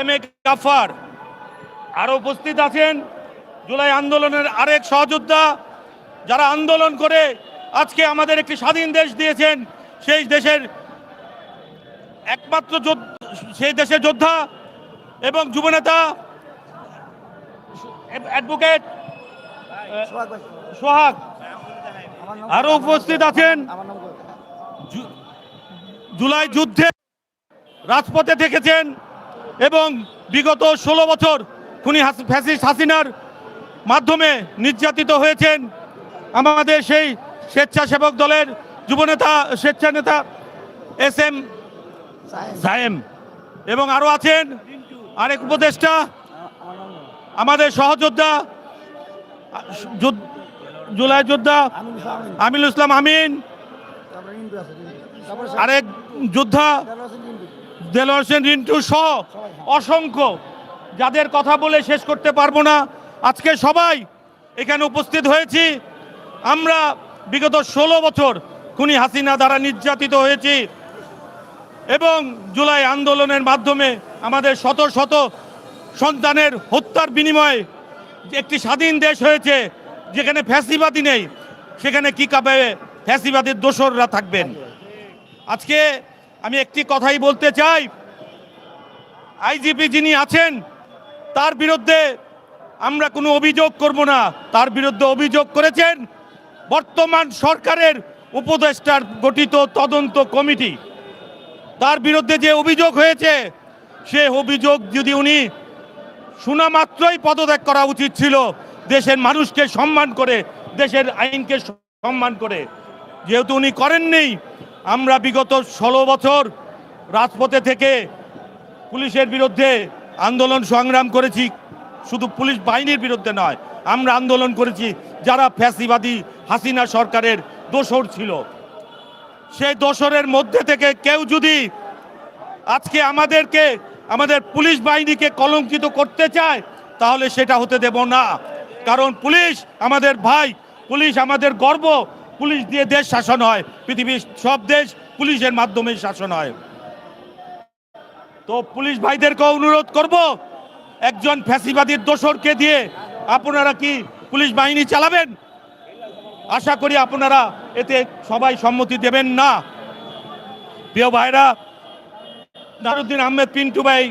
M A গাফার আরও উপস্থিত আছেন জুলাই আন্দোলনের আরেক সহযোদ্ধা, যারা আন্দোলন করে আজকে আমাদের একটি স্বাধীন দেশ দিয়েছেন, সেই দেশের একমাত্র সেই দেশের যোদ্ধা এবং যুবনেতা, অ্যাডভোকেট, সোহাগ। আরও উপস্থিত আছেন জুলাই যুদ্ধে রাজপথে থেকেছেন এবং বিগত ষোলো বছর খুনি ফ্যাসিস্ট হাসিনার মাধ্যমে নির্যাতিত হয়েছেন আমাদের সেই স্বেচ্ছাসেবক দলের যুবনেতা স্বেচ্ছা নেতা এস এম সায়েম এবং আরও আছেন আরেক উপদেষ্টা, আমাদের সহযোদ্ধা জুলাই যোদ্ধা আমিনুল ইসলাম আমিন, আরেক যোদ্ধা দেলোয়ার হোসেন রিন্টু সহ অসংখ্য। যাদের কথা বলে শেষ করতে পারব না, আজকে সবাই এখানে উপস্থিত হয়েছি। আমরা বিগত ষোলো বছর খুনি হাসিনা দ্বারা নির্যাতিত হয়েছি এবং জুলাই আন্দোলনের মাধ্যমে আমাদের শত শত সন্তানের হত্যার বিনিময়ে একটি স্বাধীন দেশ হয়েছে, যেখানে ফ্যাসিবাদী নেই, সেখানে কি কাপে ফ্যাসিবাদীর দোসররা থাকবেন? আজকে আমি একটি কথাই বলতে চাই। আইজিপি যিনি আছেন, তার বিরুদ্ধে আমরা কোনো অভিযোগ করব না। তার বিরুদ্ধে অভিযোগ করেছেন বর্তমান সরকারের উপদেষ্টার গঠিত তদন্ত কমিটি। তার বিরুদ্ধে যে অভিযোগ হয়েছে, সে অভিযোগ যদি উনি শোনা মাত্রই পদত্যাগ করা উচিত ছিল, দেশের মানুষকে সম্মান করে, দেশের আইনকে সম্মান করে, যেহেতু উনি করেননি আমরা বিগত ষোলো বছর রাজপথে থেকে পুলিশের বিরুদ্ধে আন্দোলন সংগ্রাম করেছি। শুধু পুলিশ বাহিনীর বিরুদ্ধে নয়, আমরা আন্দোলন করেছি যারা ফ্যাসিবাদী হাসিনা সরকারের দোসর ছিল। সেই দোসরের মধ্যে থেকে কেউ যদি আজকে আমাদেরকে, আমাদের পুলিশ বাহিনীকে কলঙ্কিত করতে চায়, তাহলে সেটা হতে দেব না। কারণ পুলিশ আমাদের ভাই, পুলিশ আমাদের গর্ব পুলিশ দিয়ে দেশ শাসন হয়। পৃথিবীর সব দেশ পুলিশের মাধ্যমে শাসন হয়। তো পুলিশ ভাইদেরকে অনুরোধ করব, একজন ফ্যাসিবাদীর দোসরকে দিয়ে আপনারা কি পুলিশ বাহিনী চালাবেন? আশা করি আপনারা এতে সবাই সম্মতি দেবেন না। প্রিয় ভাইরা নারুদ্দিন আহমেদ পিন্টু ভাই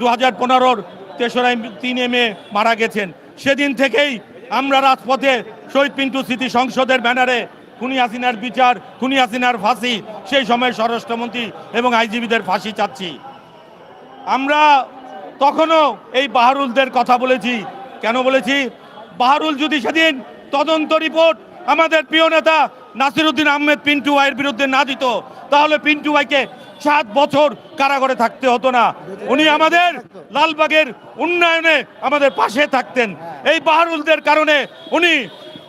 দু হাজার পনেরোর তেসরা তিনে মে মারা গেছেন। সেদিন থেকেই আমরা রাজপথে শহীদ পিন্টু স্মৃতি সংসদের ব্যানারে খুনি হাসিনার বিচার, খুনি হাসিনার ফাঁসি, সেই সময় স্বরাষ্ট্রমন্ত্রী এবং আইজিবিদের ফাঁসি চাচ্ছি। আমরা তখনও এই বাহারুলদের কথা বলেছি। কেন বলেছি? বাহারুল যদি সেদিন তদন্ত রিপোর্ট আমাদের প্রিয় নেতা নাসিরুদ্দিন আহমেদ পিন্টু ভাইয়ের বিরুদ্ধে না দিত, তাহলে পিন্টু ভাইকে সাত বছর কারাগারে থাকতে হতো না। উনি আমাদের লালবাগের উন্নয়নে আমাদের পাশে থাকতেন। এই বাহারুলদের কারণে উনি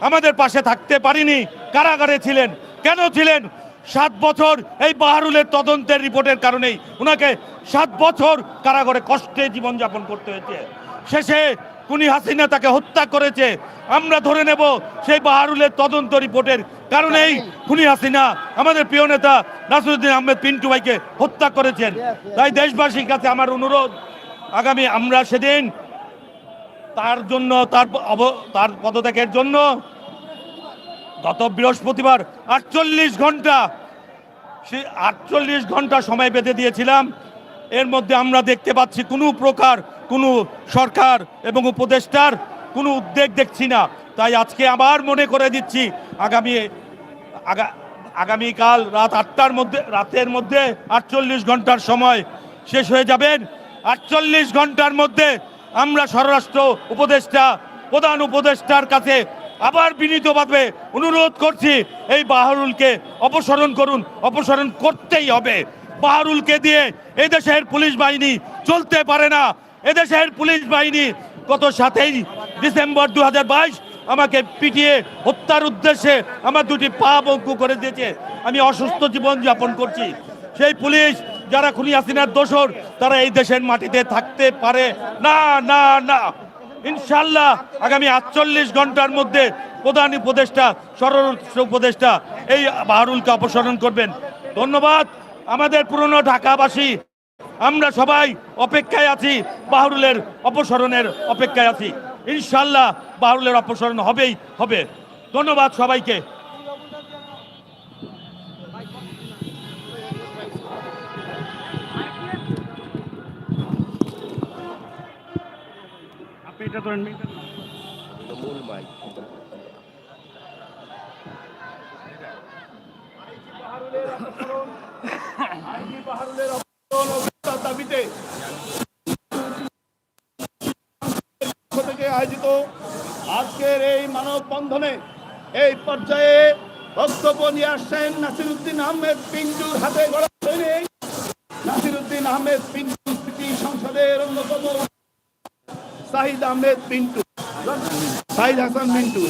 আমাদের পাশে থাকতে পারিনি। কারাগারে ছিলেন। কেন ছিলেন? সাত বছর এই বাহারুলের তদন্তের রিপোর্টের কারণেই ওনাকে সাত বছর কারাগারে কষ্টে জীবনযাপন করতে হয়েছে। শেষে কুনি হাসিনা তাকে হত্যা করেছে। আমরা ধরে নেব সেই বাহারুলের তদন্ত রিপোর্টের কারণেই খুনি হাসিনা আমাদের প্রিয় নেতা নাসরুদ্দিন আহমেদ পিন্টু ভাইকে হত্যা করেছেন। তাই দেশবাসীর কাছে আমার অনুরোধ, আগামী আমরা সেদিন তার জন্য, তার তার পদত্যাগের জন্য গত বৃহস্পতিবার আটচল্লিশ ঘণ্টা, সে আটচল্লিশ ঘণ্টা সময় বেঁধে দিয়েছিলাম। এর মধ্যে আমরা দেখতে পাচ্ছি কোনো প্রকার কোনো সরকার এবং উপদেষ্টার কোনো উদ্বেগ দেখছি না। তাই আজকে আবার মনে করে দিচ্ছি, আগামী, আগা, আগামীকাল রাত আটটার মধ্যে, রাতের মধ্যে আটচল্লিশ ঘণ্টার সময় শেষ হয়ে যাবেন। আটচল্লিশ ঘণ্টার মধ্যে আমরা স্বরাষ্ট্র উপদেষ্টা, প্রধান উপদেষ্টার কাছে আবার বিনীতভাবে অনুরোধ করছি, এই বাহারুলকে অপসারণ করুন, অপসারণ করতেই হবে। বাহারুলকে দিয়ে এদেশের পুলিশ বাহিনী চলতে পারে না। এদেশের পুলিশ বাহিনী গত সাতই ডিসেম্বর দু হাজার বাইশ আমাকে পিটিয়ে হত্যার উদ্দেশ্যে আমার দুটি পা বঙ্কু করে দিয়েছে। আমি অসুস্থ জীবন যাপন করছি। সেই পুলিশ যারা খুনি হাসিনার দোসর তারা এই দেশের মাটিতে থাকতে পারে। না না না। ইনশাল্লাহ আগামী আটচল্লিশ ঘণ্টার মধ্যে প্রধান উপদেষ্টা, স্বরাষ্ট্র উপদেষ্টা এই বাহারুলকে অপসারণ করবেন। ধন্যবাদ আমাদের পুরনো ঢাকাবাসী। আমরা সবাই অপেক্ষায় আছি, বাহরুলের অপসারণের অপেক্ষায় আছি। ইনশাল্লাহ বাহরুলের অপসারণ হবেই, হবে। ধন্যবাদ সবাইকে। এটা ধরেন নি। দাবিতে থেকে আয়োজিত আজকের এই মানব বন্ধনে এই পর্যায়ে বক্তব্য নিয়ে আসছেন নাসিরুদ্দিন আহমেদ পিন্টুর হাতে গড়া সৈনিক নাসিরুদ্দিন আহমেদ স্মৃতি সংসদের অন্যতম সাহিদ আহমেদ পিন্টু। সাহিদ হাসান পিন্টু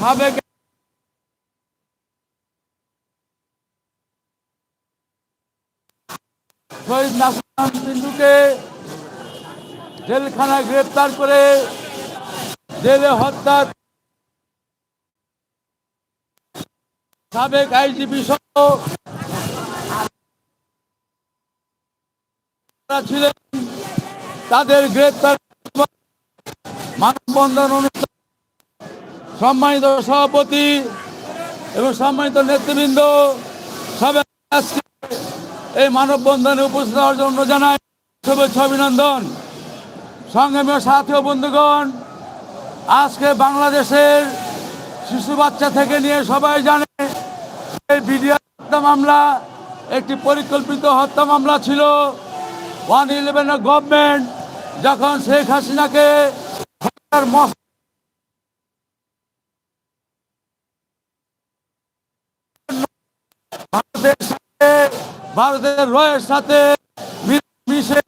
সাবেক শহীদ নাসিম সিন্ধুকে জেলখানায় গ্রেপ্তার করে জেলে হত্যা সাবেক আইজিপি ছিলেন, তাদের গ্রেপ্তার মানববন্ধন অনুষ্ঠান সম্মানিত সভাপতি এবং সম্মানিত নেতৃবৃন্দ সবাই এই মানববন্ধনে উপস্থিত হওয়ার জন্য জানাই শুভেচ্ছা, অভিনন্দন। সংগ্রামীয় সাথী ও বন্ধুগণ আজকে বাংলাদেশের শিশু বাচ্চা থেকে নিয়ে সবাই জানে বিডিআর হত্যা মামলা, একটি পরিকল্পিত হত্যা মামলা ছিল। ওয়ান ইলেভেনের গভর্নমেন্ট যখন শেখ হাসিনাকে ভারতের সাথে, ভারতের রয়ের সাথে মিশে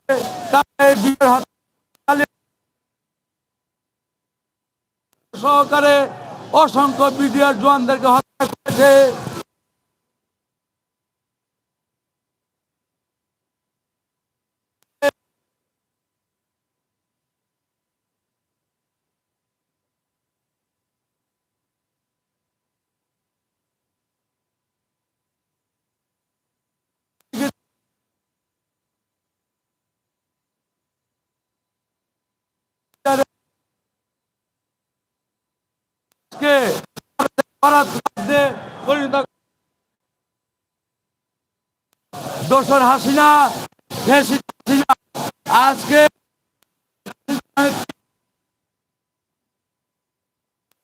তাকে বিয়ের হত্যা চালিয়ে সহকারে অসংখ্য বিডিআর জওয়ানদেরকে হত্যা করেছে। কে দোষর দোসর হাসিনা আজকে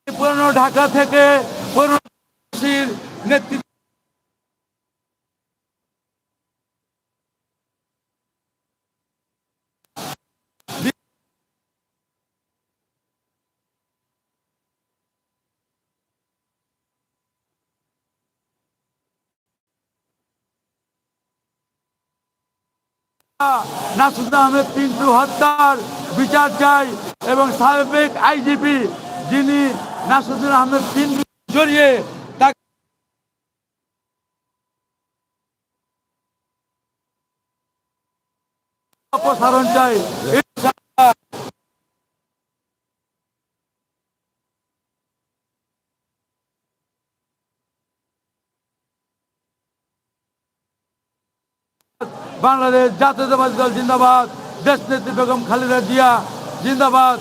পুরনো ঢাকা থেকে পুরনো নেতৃত্ব নাসুদ আহমেদ পিন্টু হত্যার বিচার চাই এবং সাবেক আইজিপি যিনি নাসুদ্দিন আহমেদ পিন্টু জড়িয়ে অপসারণ চাই। বাংলাদেশ জাতীয়তাবাদী দল জিন্দাবাদ। দেশ নেত্রী বেগম খালেদা জিয়া জিন্দাবাদ।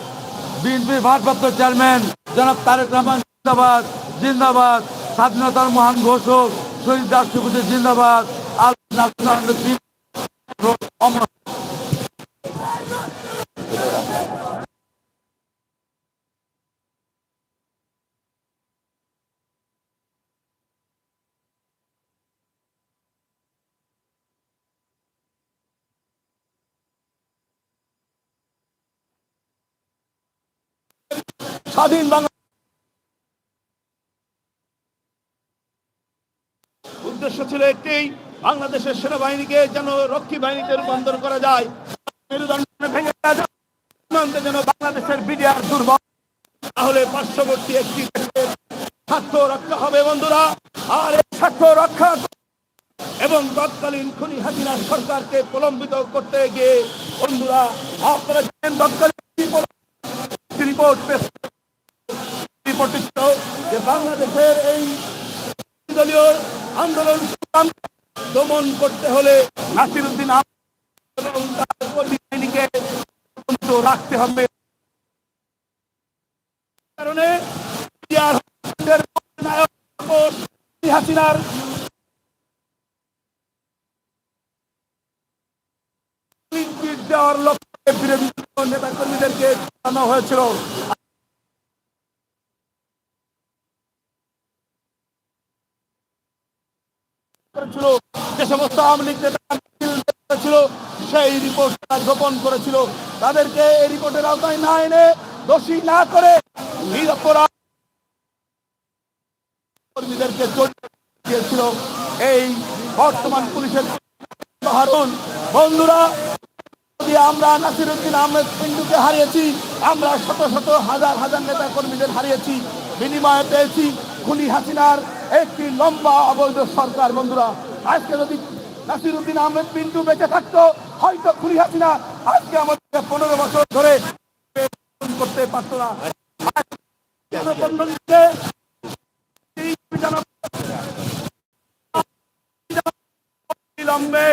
বিএনপির ভারপ্রাপ্ত চেয়ারম্যান জনাব তারেক রহমান জিন্দাবাদ জিন্দাবাদ। স্বাধীনতার মহান ঘোষক শহীদ রাষ্ট্রপতি জিন্দাবাদ। আল্লাহ অমর। স্বাধীন বাংলা উদ্দেশ্য ছিল একটি, বাংলাদেশের সেনাবাহিনীকে যেন রক্ষী বাহিনীতে রূপান্তর করা যায়। যেন বাংলাদেশের বিডিআর দুর্বল। তাহলে পার্শ্ববর্তী একটি স্বার্থ রক্ষা হবে বন্ধুরা। আর এই স্বার্থ রক্ষা এবং তৎকালীন খুনি হাজিরা সরকারকে প্রলম্বিত করতে গিয়ে বন্ধুরা আপনারা জানেন তৎকালীন রিপোর্ট। রিপোর্টে ছিল যে বাংলাদেশের এই দলীয় আন্দোলন দমন করতে হলে বাহিনীকে তদন্ত রাখতে হবে। কারণে হাসিনার দেওয়ার লক্ষ্যে বিরোধী নেতা কর্মীদেরকে জানানো হয়েছিল। করেছিল, যে সমস্ত আওয়ামী লীগ নেতা ছিল সেই রিপোর্ট গোপন করেছিল। তাদেরকে এই রিপোর্টের আওতায় না এনে দোষী না করে কর্মীদেরকে দিয়েছিল। এই বর্তমান পুলিশের হারুন বন্ধুরা আমরা নাসিরুদ্দিন আহমেদ পিন্টুকে হারিয়েছি, আমরা শত শত হাজার হাজার নেতা কর্মীদের হারিয়েছি, বিনিময়ে পেয়েছি খুনি হাসিনার একটি লম্বা অবৈধ সরকার, বন্ধুরা। আজকে যদি নাসিরুদ্দিন আহমেদ পিন্টু বেঁচে থাকতো, হয়তো খুলি হাসিনা আজকে আমাদের পনেরো বছর ধরে করতে পারত না। বিলম্বে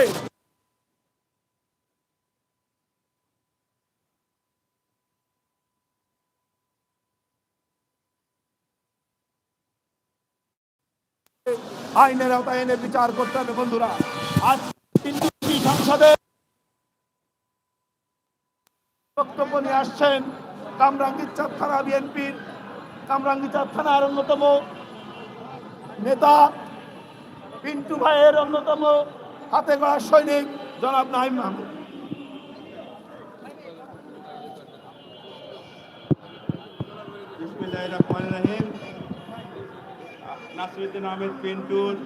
আইনের আওতায় এনে বিচার করতে হবে, বন্ধুরা। আজ তিনটি সংসদে বক্তব্য নিয়ে আসছেন কামরাঙ্গীরচাঁদ থানা বিএনপির কামরাঙ্গীরচাঁদ থানার অন্যতম নেতা, পিন্টু ভাইয়ের অন্যতম হাতে গড়া সৈনিক, জনাব নাইম মাহমুদ। বিসমিল্লাহির রহমানির রহিম। নাসরুদ্দিন আহমেদ পিন্টুর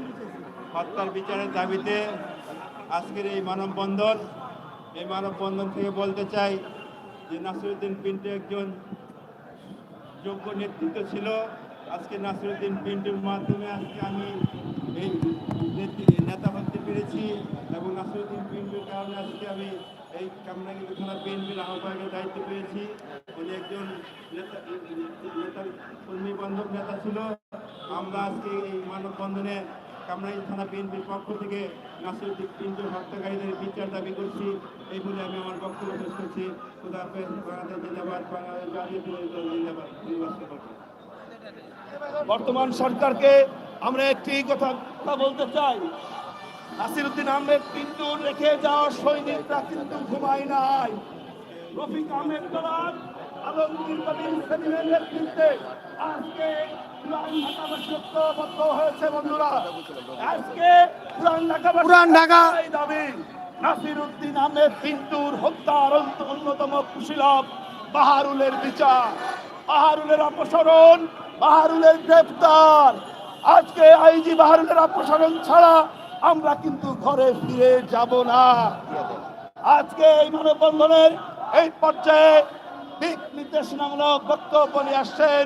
হত্যার বিচারের দাবিতে আজকের এই মানববন্ধন। এই মানববন্ধন থেকে বলতে চাই যে নাসরুদ্দিন পিন্টু একজন যোগ্য নেতৃত্ব ছিল। আজকে নাসরুদ্দিন পিন্টুর মাধ্যমে আজকে আমি এই নেতৃ- হতে পেরেছি এবং নাসরুদ্দিন পিন্টুর কারণে আজকে আমি এই কামরাঙ্গি থানা বিএনপির আহ্বায়কের দায়িত্ব পেয়েছি। উনি একজন নেতা নেতা কর্মী বান্ধব নেতা ছিল। আমরা আজকে এই মানববন্ধনে কামরাঙ্গি থানা বিএনপির পক্ষ থেকে নাসিরুদ্দিন পিন্টুর হত্যাকারীদের বিচার দাবি করছি, এই বলে আমি আমার বক্তব্য শেষ করছি। বর্তমান সরকারকে আমরা একটি কথা বলতে চাই। নাসিরুদ্দিন আহমেদ পিন্টু রেখে যাওয়া সৈনিকরা কিন্তু ঘুমায় নাই। রফিক আহমেদ আলমগীর আজকে পুরান ঢাকা আহমেদ পিন্টুর হত্যার অন্যতম বাহারুলের বিচার। বাহারুলের অপসারণ বাহারুলের গ্রেফতার। আজকে আইজি বাহারুলের অপসারণ ছাড়া আমরা কিন্তু ঘরে ফিরে যাব না। আজকে এই মানববন্ধনের এই পর্যায়ে দিক নির্দেশনামূলক বক্তব্য নিয়ে আসছেন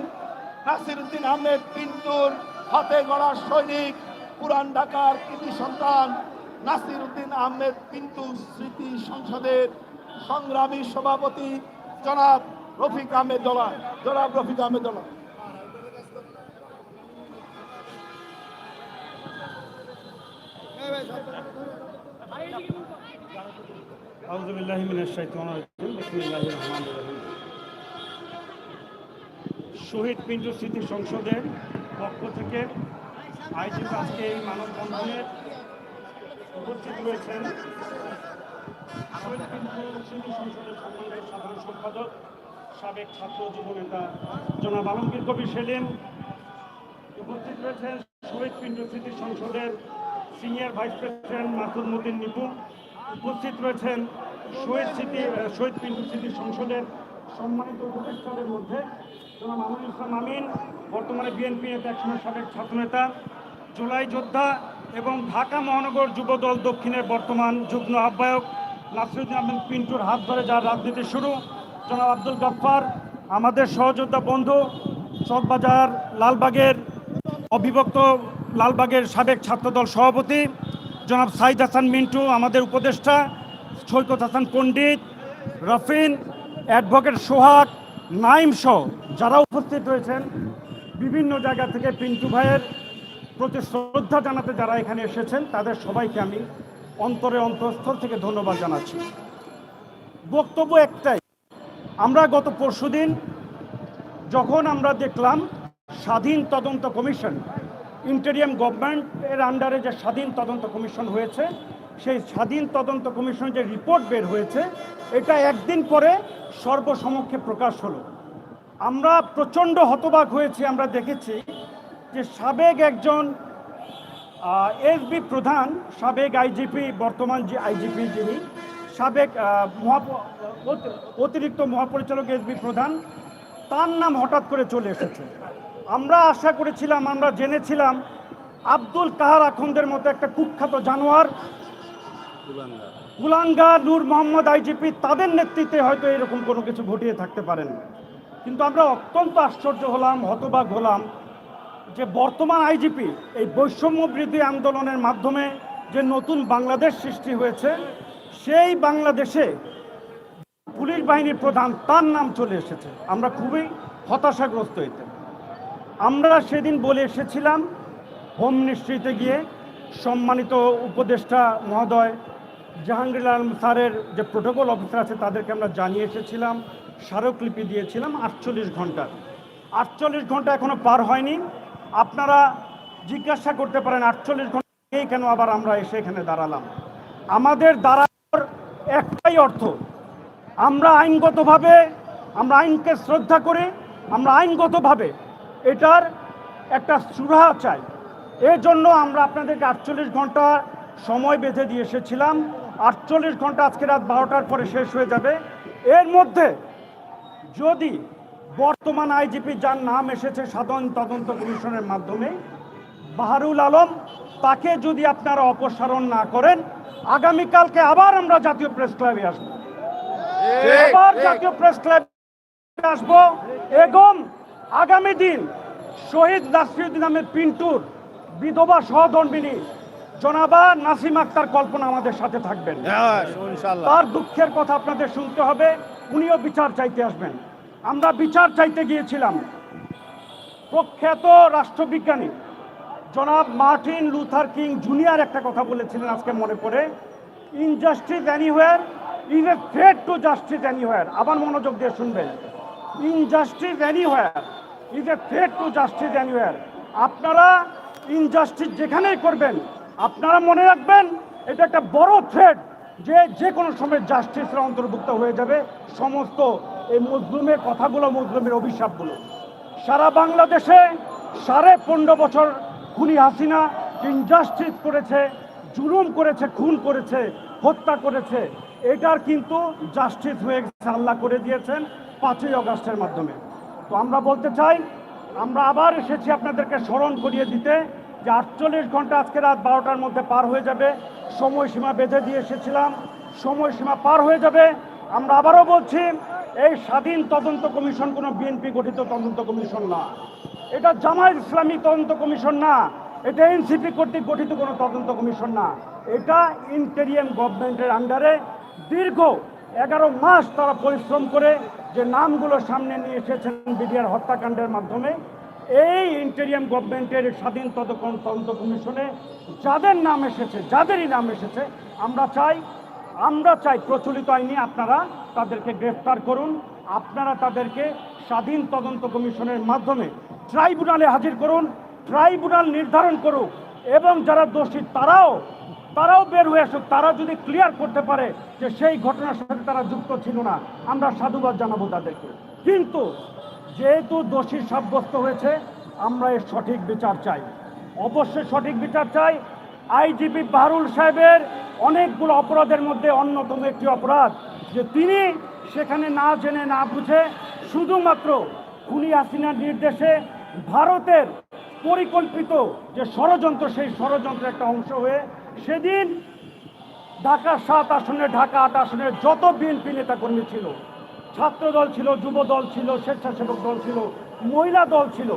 নাসিরুদ্দিন আহমেদ পিন্টুর হাতে গড়া সৈনিক পুরান ঢাকার কৃতি সন্তান, নাসিরুদ্দিন আহমেদ পিন্টু স্মৃতি সংসদের সংগ্রামী সভাপতি জনাব রফিক আহমেদ দলা জনাব রফিক আহমেদ দলা আউযু বিল্লাহি মিনাশ শাইতানির রাজিম। বিসমিল্লাহির রহমানির রহিম। শহীদ পিন্টু স্মৃতি সংসদের পক্ষ থেকে আয়োজিত আজকে এই মানববন্ধনে উপস্থিত রয়েছেন শহীদ পিন্টু স্মৃতি সংসদের সাধারণ সম্পাদক, সাবেক ছাত্র যুব নেতা জনাব আলমগীর কবির সেলিম। উপস্থিত রয়েছেন Shahid Pintu Smriti Sangsad senior vice president Masud Matin Nipu. উপস্থিত রয়েছেন শহীদ স্মৃতি, শহীদ পিন্টু স্মৃতি সংসদের সম্মানিত উপদেষ্টাদের মধ্যে জনাব আমিনুল ইসলাম আমিন, বর্তমানে বিএনপি নেতা সাবেক ছাত্রনেতা, জুলাই যোদ্ধা এবং ঢাকা মহানগর যুবদল দক্ষিণের বর্তমান যুগ্ম আহ্বায়ক নাসরুদ্দিন আহমেদ পিন্টুর হাত ধরে যার রাজনীতি শুরু। জনাব আব্দুল গাফফার, আমাদের সহযোদ্ধা বন্ধু, চকবাজার লালবাগের অবিভক্ত লালবাগের সাবেক ছাত্রদল সভাপতি, জনাব সাইদ হাসান মিন্টু, আমাদের উপদেষ্টা, সৈকত হাসান পণ্ডিত, রফিন, অ্যাডভোকেট সোহাগ নাইম সহ যারা উপস্থিত রয়েছেন, বিভিন্ন জায়গা থেকে পিন্টু ভাইয়ের প্রতি শ্রদ্ধা জানাতে যারা এখানে এসেছেন, তাদের সবাইকে আমি অন্তরে অন্তঃস্থল থেকে ধন্যবাদ জানাচ্ছি। বক্তব্য একটাই, আমরা গত পরশুদিন যখন আমরা দেখলাম স্বাধীন তদন্ত কমিশন, ইন্টেরিয়াম গভর্নমেন্টের আন্ডারে যে স্বাধীন তদন্ত কমিশন হয়েছে সেই স্বাধীন তদন্ত কমিশন যে রিপোর্ট বের হয়েছে, এটা একদিন পরে সর্বসমক্ষে প্রকাশ হলো। আমরা প্রচণ্ড হতবাক হয়েছি, আমরা দেখেছি যে সাবেক একজন এসবি প্রধান, সাবেক আইজিপি, বর্তমান যে আইজিপি যিনি, সাবেক অতিরিক্ত মহাপরিচালক এসবি প্রধান, তার নাম হঠাৎ করে চলে এসেছে। আমরা আশা করেছিলাম, আমরা জেনেছিলাম, আব্দুল কাহার আখন্দের মতো একটা কুখ্যাত জানোয়ার কুলাঙ্গা নূর মোহাম্মদ, আইজিপি, তাদের নেতৃত্বে হয়তো এরকম কোনো কিছু ঘটিয়ে থাকতে পারেন। কিন্তু আমরা অত্যন্ত আশ্চর্য হলাম, হতবাক হলাম যে বর্তমান আইজিপি এই বৈষম্য বৃদ্ধি আন্দোলনের মাধ্যমে যে নতুন বাংলাদেশ সৃষ্টি হয়েছে, সেই বাংলাদেশে পুলিশ বাহিনীর প্রধান তার নাম চলে এসেছে। আমরা খুবই হতাশাগ্রস্ত এতে। আমরা সেদিন বলে এসেছিলাম, হোম মিনিস্ট্রিতে গিয়ে সম্মানিত উপদেষ্টা মহোদয় জাহাঙ্গীর আলম স্যারের যে প্রোটোকল অফিসার আছে, তাদেরকে আমরা জানিয়ে এসেছিলাম, স্মারকলিপি দিয়েছিলাম আটচল্লিশ ঘণ্টা। আটচল্লিশ ঘণ্টা এখনও পার হয়নি। আপনারা জিজ্ঞাসা করতে পারেন আটচল্লিশ ঘণ্টা এই কেন আবার আমরা এসে এখানে দাঁড়ালাম। আমাদের দাঁড়ানোর একটাই অর্থ, আমরা আইনগতভাবে, আমরা আইনকে শ্রদ্ধা করে, আমরা আইনগতভাবে এটার একটা সুরাহা চাই। এর জন্য আমরা আপনাদেরকে আটচল্লিশ ঘণ্টা সময় বেঁধে দিয়ে এসেছিলাম। আটচল্লিশ ঘণ্টা আজকে রাত বারোটার পরে শেষ হয়ে যাবে। এর মধ্যে যদি বর্তমান আইজিপি যার নাম এসেছে সাধারণ তদন্ত কমিশনের মাধ্যমে, বাহারুল আলম, তাকে যদি আপনারা অপসারণ না করেন, আগামীকালকে আবার আমরা জাতীয় প্রেস ক্লাবে আসব। আবার জাতীয় প্রেস ক্লাবে আসব এবং আগামী দিন শহীদ নাসিরুদ্দিন আহমেদ পিন্টুর বিধবা সহধর্মিনী জনাবা নাসিম আক্তার কল্পনা আমাদের সাথে থাকবেন। তার দুঃখের কথা আপনাদের শুনতে হবে উনিও বিচার চাইতে আসবেন। আমরা বিচার চাইতে গিয়েছিলাম। প্রখ্যাত রাষ্ট্রবিজ্ঞানী জনাব মার্টিন লুথার কিং জুনিয়র একটা কথা বলেছিলেন আজকে মনে পড়ে injustice anywhere is a threat to justice anywhere আবার মনোযোগ দিয়ে শুনবেন injustice anywhere is a threat to justice anywhere আপনারা ইনজাস্টিস যেখানেই করবেন আপনারা মনে রাখবেন, এটা একটা বড় থ্রেড যে যে কোনো সময় জাস্টিসের অন্তর্ভুক্ত হয়ে যাবে। সমস্ত এই মুসলিমের কথাগুলো, মুসলিমের অভিশাপগুলো। সারা বাংলাদেশে সাড়ে পনেরো বছর খুনি হাসিনা ইনজাস্টিস করেছে, জুলুম করেছে, খুন করেছে, হত্যা করেছে। এটার কিন্তু জাস্টিস হয়ে গেছে, আল্লাহ করে দিয়েছেন পাঁচই অগস্টের মাধ্যমে। তো আমরা বলতে চাই, আমরা আবার এসেছি আপনাদেরকে স্মরণ করিয়ে দিতে। যে আটচল্লিশ ঘণ্টা আজকে রাত বারোটার মধ্যে পার হয়ে যাবে। সময়সীমা বেঁধে দিয়ে এসেছিলাম। সময়সীমা পার হয়ে যাবে। আমরা আবারও বলছি, এই স্বাধীন তদন্ত কমিশন কোনো বিএনপি গঠিত তদন্ত কমিশন না। এটা জামায়াত ইসলামী তদন্ত কমিশন না। এটা এনসিপি কর্তৃক গঠিত কোনো তদন্ত কমিশন না। এটা ইন্টেরিয়াম গভর্নমেন্টের আন্ডারে দীর্ঘ এগারো মাস তারা পরিশ্রম করে যে নামগুলো সামনে নিয়ে এসেছেন বিডিআর হত্যাকাণ্ডের মাধ্যমে। এই ইন্টেরিয়াম গভর্নমেন্টের স্বাধীন তদন্ত কমিশনে যাদের নাম এসেছে, যাদেরই নাম এসেছে, আমরা চাই আমরা চাই প্রচলিত আইনে আপনারা তাদেরকে গ্রেফতার করুন, আপনারা তাদেরকে স্বাধীন তদন্ত কমিশনের মাধ্যমে ট্রাইব্যুনালে হাজির করুন, ট্রাইব্যুনাল নির্ধারণ করুক, এবং যারা দোষী তারাও তারাও বের হয়ে আসুক, তারা যদি ক্লিয়ার করতে পারে যে সেই ঘটনার সাথে তারা যুক্ত ছিল না, আমরা সাধুবাদ জানাব তাদেরকে। কিন্তু যেহেতু দোষী সাব্যস্ত হয়েছে, আমরা এর সঠিক বিচার চাই। অবশ্যই সঠিক বিচার চাই। আইজিপি বাহারুল সাহেবের অনেকগুলো অপরাধের মধ্যে অন্যতম একটি অপরাধ, যে তিনি সেখানে না জেনে, না বুঝে শুধুমাত্র খুনি হাসিনার নির্দেশে ভারতের পরিকল্পিত যে ষড়যন্ত্র, সেই ষড়যন্ত্রের একটা অংশ হয়ে সেদিন ঢাকা সাত আসনে, ঢাকা আট আসনে যত বিএনপি নেতাকর্মী ছিল ছাত্র দল ছিল যুব দল ছিল স্বেচ্ছাসেবক দল ছিল মহিলা দল ছিল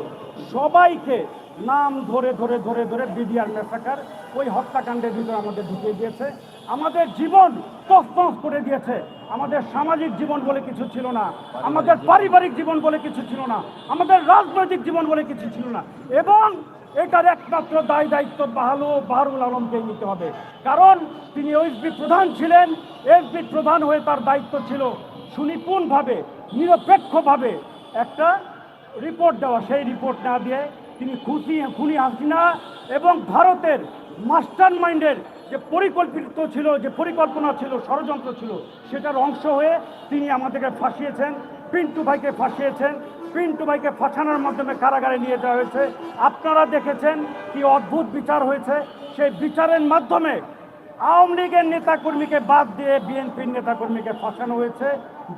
সবাইকে নাম ধরে ধরে ধরে ধরে বিডিআর মেসাকার ওই হত্যাকাণ্ডের ভিতরে আমাদের ঢুকিয়ে দিয়েছে। আমাদের জীবন তসতস করে দিয়েছে। আমাদের সামাজিক জীবন বলে কিছু ছিল না। আমাদের পারিবারিক জীবন বলে কিছু ছিল না। আমাদের রাজনৈতিক জীবন বলে কিছু ছিল না। এবং এটার একমাত্র দায় দায়িত্ব বাহালু বাহারুল আলমকে নিতে হবে। কারণ তিনি ওএসবি প্রধান ছিলেন। এসবি প্রধান হয়ে তার দায়িত্ব ছিল। সুনিপুণভাবে, নিরপেক্ষভাবে একটা রিপোর্ট দেওয়া। সেই রিপোর্ট না দিয়ে তিনি খুশি, খুনি হাসিনা এবং ভারতের মাস্টার মাইন্ডের যে পরিকল্পিত ছিল, যে পরিকল্পনা ছিল, ষড়যন্ত্র ছিল, সেটার অংশ হয়ে তিনি আমাদেরকে ফাঁসিয়েছেন, পিন্টু ভাইকে ফাঁসিয়েছেন, পিন্টু ভাইকে ফাঁসানোর মাধ্যমে কারাগারে নিয়ে যাওয়া হয়েছে। আপনারা দেখেছেন কি অদ্ভুত বিচার হয়েছে। সেই বিচারের মাধ্যমে আওয়ামী লীগের নেতাকর্মীকে বাদ দিয়ে বিএনপির নেতাকর্মীকে ফাঁসানো হয়েছে।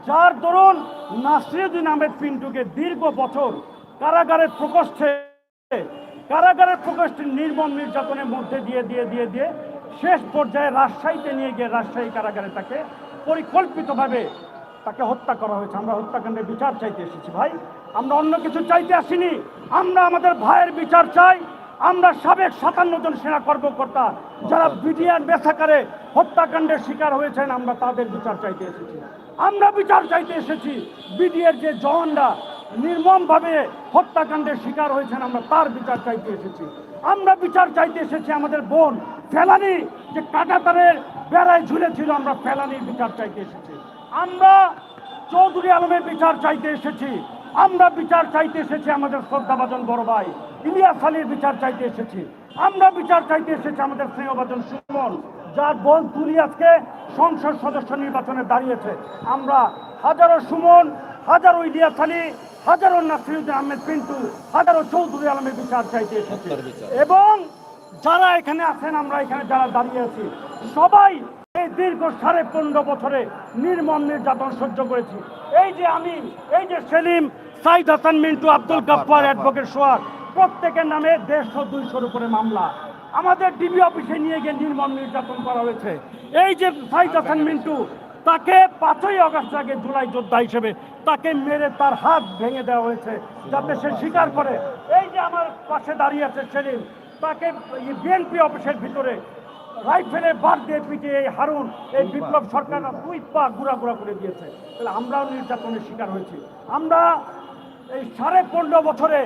যার দরুন নাসিরুদ্দিন আহমেদ পিন্টুকে দীর্ঘ বছর কারাগারের প্রকোষ্ঠে কারাগারের প্রকোষ্ঠে নির্মম নির্যাতনের মধ্যে দিয়ে দিয়ে দিয়ে দিয়ে শেষ পর্যায়ে রাজশাহীতে নিয়ে গিয়ে রাজশাহী কারাগারে তাকে পরিকল্পিতভাবে তাকে হত্যা করা হয়েছে। আমরা হত্যাকাণ্ডের বিচার চাইতে এসেছি ভাই। আমরা অন্য কিছু চাইতে আসিনি। আমরা আমাদের ভাইয়ের বিচার চাই। আমরা সাবেক সাতান্ন জন সেনা কর্মকর্তা যারা বিডিআর বেসাকারে হত্যাকাণ্ডের শিকার হয়েছেন, আমরা তাদের বিচার চাইতে এসেছি। আমরা বিচার চাইতে এসেছি। বিডিএর যে জওয়ানরা নির্মমভাবে হত্যাকাণ্ডের শিকার হয়েছেন, আমরা তার বিচার চাইতে এসেছি। আমরা বিচার চাইতে এসেছি আমাদের বোন ফেলানি, যে কাটাতারের বেড়ায় ঝুলেছিল, আমরা ফেলানির বিচার চাইতে এসেছি। আমরা চৌধুরী আলমের বিচার চাইতে এসেছি। আমরা বিচার চাইতে এসেছি আমাদের শ্রদ্ধাভাজন বড় ভাই ইলিয়াস আলীর বিচার চাইতে এসেছি। আমরা বিচার চাইতে এসেছি আমাদের স্নেহভাজন সুমন, যার বোন তুলি আজকে সংসদ সদস্য নির্বাচনে দাঁড়িয়েছে। আমরা হাজারো সুমন হাজারো ইলিয়াস আলী হাজারো নাসিরুদ্দিন আহমেদ পিন্টু হাজারো চৌধুরী আলমের বিচার চাইতে এসেছি। এবং যারা এখানে আছেন আমরা এখানে যারা দাঁড়িয়ে আছি সবাই এই দীর্ঘ সাড়ে পনেরো বছরে নির্মম নির্যাতন সহ্য করেছি। এই যে আমি এই যে সেলিম সাইদ হাসান মিন্টু আব্দুল গাফফার অ্যাডভোকেট সোয়ার প্রত্যেকের নামে দেড়শো দুইশোর উপরে মামলা। আমাদের ডিবি অফিসে নিয়ে গিয়ে নির্মম নির্যাতন করা হয়েছে। এই যে সাইদ হাসান মিন্টু তাকে পাঁচই অগস্ট আগে জুলাই যোদ্ধা হিসেবে তাকে মেরে তার হাত ভেঙে দেওয়া হয়েছে যাতে সে স্বীকার করে। এই যে আমার পাশে দাঁড়িয়ে আছে সেলিম তাকে বিএনপি অফিসের ভিতরে রাইফেলের বার দিয়ে পিটিয়ে এই হারুন এই বিপ্লব সরকার দুই পা গুড়া গুড়া করে দিয়েছে। তাহলে আমরাও নির্যাতনের শিকার হয়েছি। আমরা এই সাড়ে পনেরো বছরে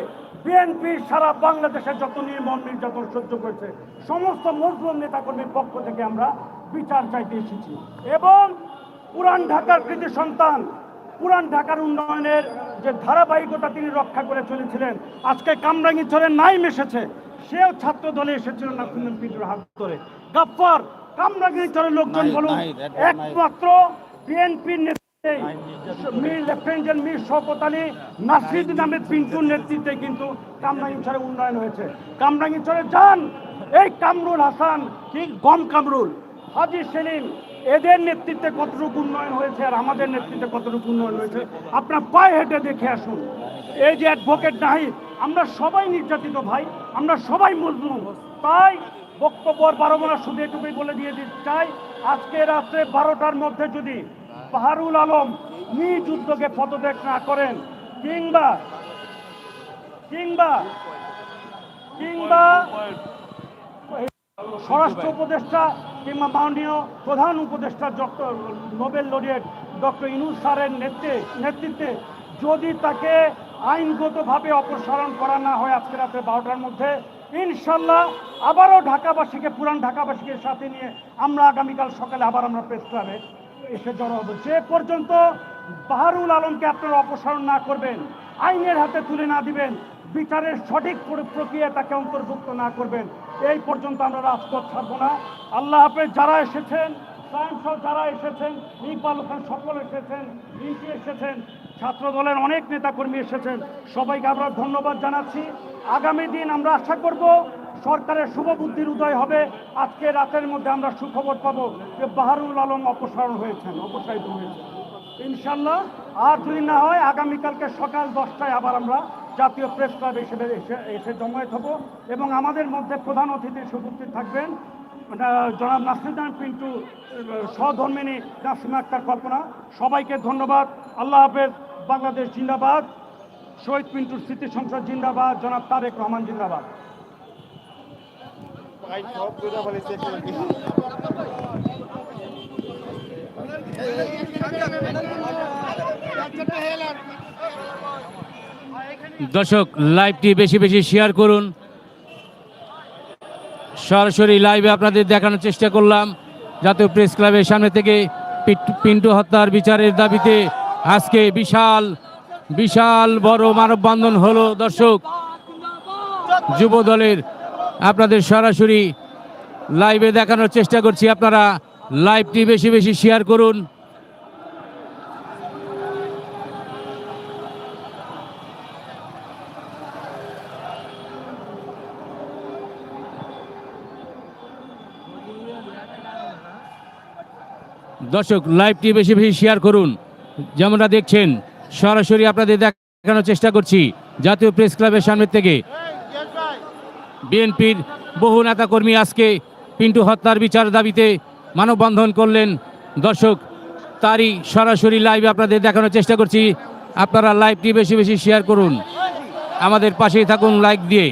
বিএনপি সারা বাংলাদেশে যত নির্মম নির্যাতন সহ্য করেছে সমস্ত মজলুম নেতাকর্মীর পক্ষ থেকে আমরা বিচার চাইতে এসেছি। এবং পুরান ঢাকার কৃতি সন্তান পুরান ঢাকার উন্নয়নের যে ধারাবাহিকতা তিনি রক্ষা করে চলেছিলেন আজকে কামরাঙ্গিচরের নাইম এসেছে সেও ছাত্র দলে এসেছিল নাসিরুদ্দিন পিন্টুর হাত ধরে। গাফফার কামরাঙ্গিচরের লোকজন বলুন একমাত্র বিএনপির নাসিরুদ্দিন আহমেদ পিন্টুর নেতৃত্বে কিন্তু উন্নয়ন হয়েছে। যান। এই কামরুল হাসান গম কামরুল? এদের নেতৃত্বে কতটুকু উন্নয়ন হয়েছে আর আমাদের নেতৃত্বে কতটুকু উন্নয়ন হয়েছে? আপনার পায়ে হেঁটে দেখে আসুন। এই যে অ্যাডভোকেট নাহি আমরা সবাই নির্যাতিত ভাই, আমরা সবাই মজলুম। তাই বক্তব্য পারব না শুধু এটুকুই বলে দিয়ে দিতে চাই, আজকে রাত্রে বারোটার মধ্যে যদি বাহারুল আলম নিজ উদ্যোগে পদত্যাগ না করেন, কিংবা কিংবা কিংবা স্বরাষ্ট্র উপদেষ্টা কিংবা মাননীয় প্রধান উপদেষ্টা doctor Nobel laureate doctor Yunus স্যারের নেতৃত্বে নেতৃত্বে যদি তাকে আইনগতভাবে অপসারণ করা না হয় আজকে রাতে বারোটার মধ্যে, ইনশাল্লাহ আবারও ঢাকাবাসীকে, পুরান ঢাকাবাসীকে সাথে নিয়ে আমরা আগামীকাল সকালে আবার আমরা প্রেস ক্লাবে এসে জড়ো হব। যে পর্যন্ত বাহারুল আলমকে আপনারা অপসারণ না করবেন, আইনের হাতে তুলে না দিবেন, বিচারের সঠিক প্র- প্রক্রিয়া তাকে অন্তর্ভুক্ত না করবেন। এই পর্যন্ত আমরা রাজপথ ছাড়বো না। আল্লাহ হাফেজ, যারা এসেছেন সায়েন্স যারা এসেছেন, ইকবাল খান সকল এসেছেন রিঙ্কি এসেছেন, ছাত্র দলের অনেক নেতাকর্মী এসেছেন, সবাইকে আমরা ধন্যবাদ জানাচ্ছি। আগামী দিন আমরা আশা করব সরকারের শুভবুদ্ধির উদয় হবে। আজকে রাতের মধ্যে আমরা সুখবর পাবো যে বাহারুল আলম অপসারণ হয়েছেন অপসারিত হয়েছেন। ইনশাল্লাহ আর যদি না হয় আগামীকালকে সকাল দশটায় আবার আমরা জাতীয় প্রেস ক্লাব হিসেবে এসে এসে জমায়েত হব এবং আমাদের মধ্যে প্রধান অতিথি উপস্থিত থাকবেন। জনাব নাসিরুদ্দিন পিন্টু আহ, সহধর্মিনী নাসিমা আক্তার কল্পনা সবাইকে ধন্যবাদ। আল্লাহ হাফেজ বাংলাদেশ জিন্দাবাদ। শহীদ পিন্টুর স্মৃতি সংসদ জিন্দাবাদ। জনাব তারেক রহমান জিন্দাবাদ। দর্শক লাইভটি বেশি বেশি শেয়ার করুন। সরাসরি লাইভে আপনাদের দেখানোর চেষ্টা করলাম। জাতীয় প্রেস ক্লাবের সামনে থেকে পিন্টু হত্যার বিচারের দাবিতে আজকে বিশাল বিশাল বড় মানববন্ধন হলো। দর্শক যুব দলের আপনাদের সরাসরি লাইভে দেখানোর চেষ্টা করছি। আপনারা লাইভটি বেশি বেশি শেয়ার করুন। দর্শক লাইভটি বেশি বেশি শেয়ার করুন। যেমনটা দেখছেন, সরাসরি আপনাদের দেখানোর চেষ্টা করছি। জাতীয় প্রেস ক্লাবের সামনে থেকে বিএনপির বহু নেতাকর্মী আজকে পিন্টু হত্যার বিচার দাবিতে মানববন্ধন করলেন। দর্শক, তারই সরাসরি লাইভ আপনাদের দেখানোর চেষ্টা করছি। আপনারা লাইভটি বেশি বেশি শেয়ার করুন। আমাদের পাশেই থাকুন লাইক দিয়ে।